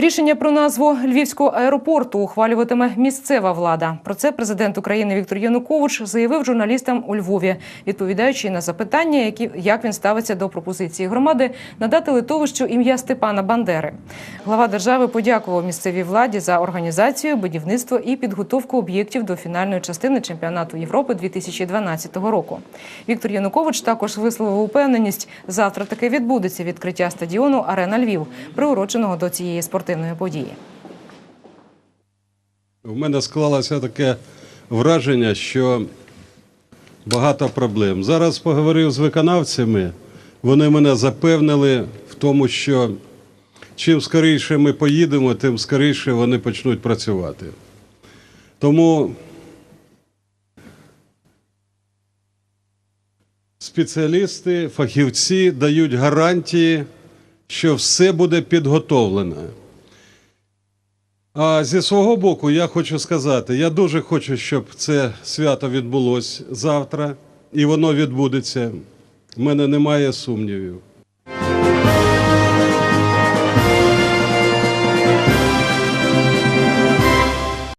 Рішення про назву Львівського аеропорту ухвалюватиме місцева влада. Про це президент України Віктор Янукович заявив журналістам у Львові, відповідаючи на запитання, які як він ставиться до пропозиції громади надати литовищу ім'я Степана Бандери. Глава держави подякував місцевій владі за організацію, будівництво і підготовку об'єктів до фінальної частини чемпіонату Європи 2012 року. Віктор Янукович також висловив упевненість, завтра таки відбудеться відкриття стадіону Арена Львів, приуроченого до цієї спортивної події. У мене склалося таке враження, що багато проблем. Зараз поговорив з виконавцями, вони мене запевнили в тому, що чим скоріше ми поїдемо, тим скоріше вони почнуть працювати. Тому спеціалісти, фахівці дають гарантії, що все буде підготовлено. А зі свого боку, я хочу сказати, я дуже хочу, щоб це свято відбулось завтра, і воно відбудеться. У мене немає сумнівів.